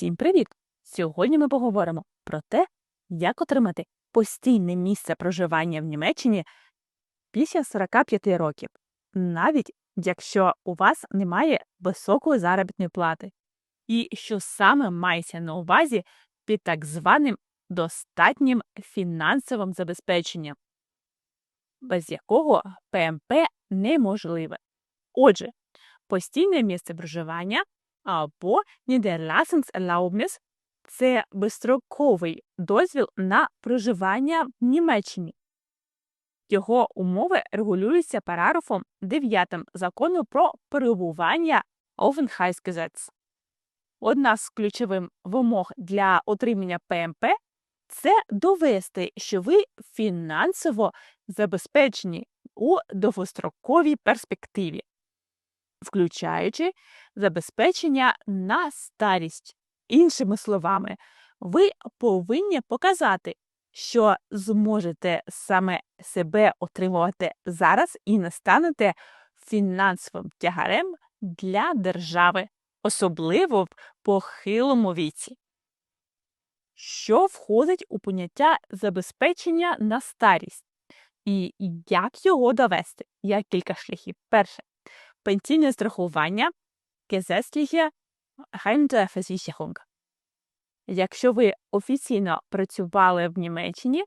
Всім привіт! Сьогодні ми поговоримо про те, як отримати постійне місце проживання в Німеччині після 45 років, навіть якщо у вас немає високої заробітної плати, і що саме мається на увазі під так званим достатнім фінансовим забезпеченням, без якого ПМП неможливе. Отже, постійне місце проживання або Niederlassungserlaubnis – це безстроковий дозвіл на проживання в Німеччині. Його умови регулюються параграфом 9 закону про перебування Aufenthaltsgesetz. Одна з ключових вимог для отримання ПМП це довести, що ви фінансово забезпечені у довгостроковій перспективі включаючи забезпечення на старість. Іншими словами, ви повинні показати, що зможете саме себе отримувати зараз і не станете фінансовим тягарем для держави, особливо в похилому віці. Що входить у поняття забезпечення на старість? І як його довести? Є кілька шляхів. Перше пенсійне страхування gesetzliche Renteversicherung. Якщо ви офіційно працювали в Німеччині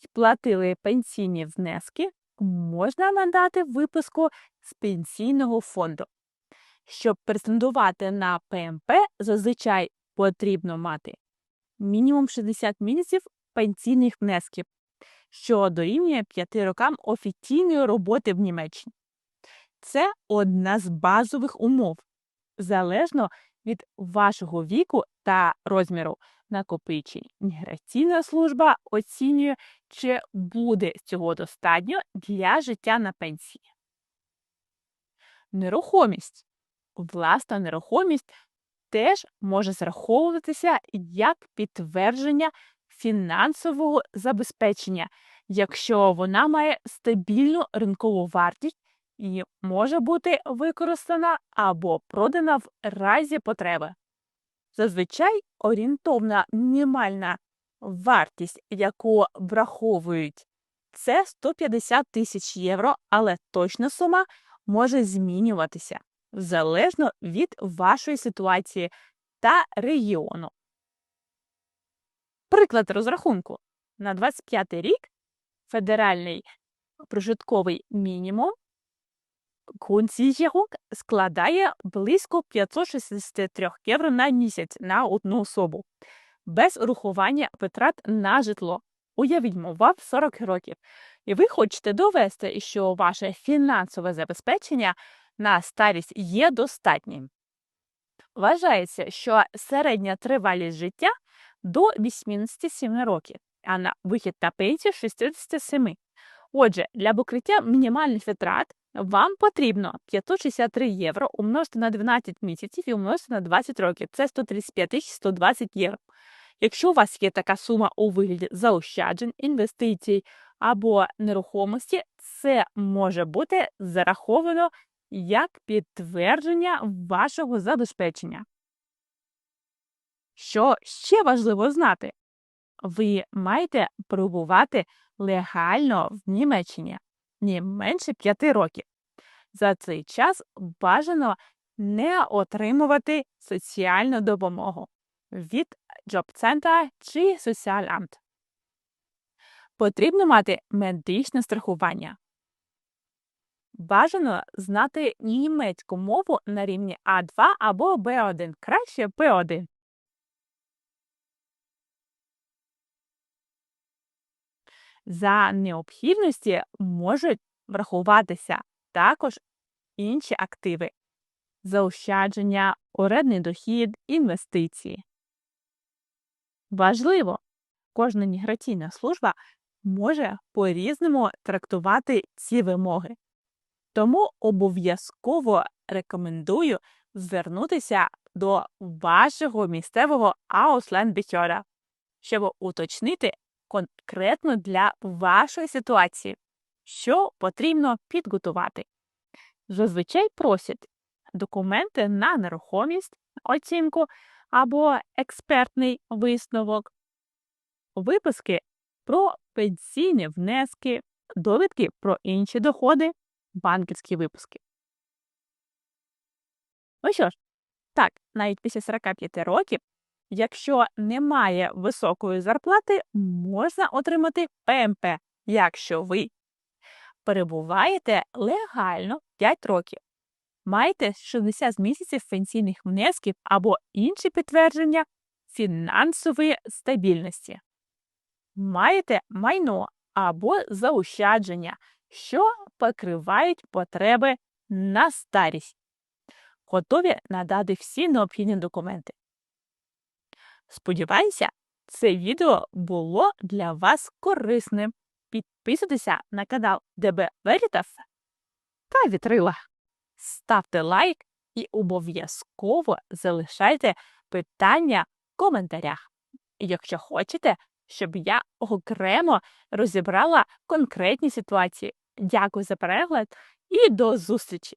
і платили пенсійні внески, можна надати виписку з пенсійного фонду. Щоб претендувати на ПМП, зазвичай потрібно мати мінімум 60 місяців пенсійних внесків, що дорівнює 5 рокам офіційної роботи в Німеччині. Це одна з базових умов, залежно від вашого віку та розміру накопичень. Міграційна служба оцінює, чи буде цього достатньо для життя на пенсії. Нерухомість. Власна нерухомість теж може зраховуватися як підтвердження фінансового забезпечення, якщо вона має стабільну ринкову вартість і може бути використана або продана в разі потреби. Зазвичай орієнтовна мінімальна вартість, яку враховують, це 150 тисяч євро, але точна сума може змінюватися залежно від вашої ситуації та регіону. Приклад розрахунку на 25 рік федеральний прожитковий мінімум Grundsicherung складає близько 563 євро на місяць на одну особу, без урахування витрат на житло. Уявіть, вам 40 років, і ви хочете довести, що ваше фінансове забезпечення на старість є достатнім. Вважається, що середня тривалість життя до 87 років, а на вихід на пенсію 67. Отже, для покриття мінімальних витрат вам потрібно 563 євро умножити на 12 місяців і умножити на 20 років. Це 135 120 євро. Якщо у вас є така сума у вигляді заощаджень, інвестицій або нерухомості, це може бути зараховано як підтвердження вашого забезпечення. Що ще важливо знати? Ви маєте перебувати легально в Німеччині не менше 5 років. За цей час бажано не отримувати соціальну допомогу від джоб-центра чи соціаламт. Потрібно мати медичне страхування. Бажано знати німецьку мову на рівні А2 або Б1, краще Б1. За необхідності можуть врахуватися також інші активи заощадження, орендний дохід, інвестиції. Важливо, кожна міграційна служба може по різному трактувати ці вимоги. Тому обов'язково рекомендую звернутися до вашого місцевого Auslandbehörde, щоб уточнити конкретно для вашої ситуації, що потрібно підготувати. Зазвичай просять документи на нерухомість, оцінку або експертний висновок, виписки про пенсійні внески, довідки про інші доходи, банківські випуски. Ну що ж, так, навіть після 45 років, якщо немає високої зарплати, можна отримати ПМП, якщо ви перебуваєте легально 5 років, маєте 60 місяців пенсійних внесків або інші підтвердження фінансової стабільності, маєте майно або заощадження, що покривають потреби на старість. Готові надати всі необхідні документи. Сподіваюся, це відео було для вас корисним. Підписуйтеся на канал ДБ Veritas та Вітрила. Ставте лайк і обов'язково залишайте питання в коментарях. Якщо хочете, щоб я окремо розібрала конкретні ситуації. Дякую за перегляд і до зустрічі!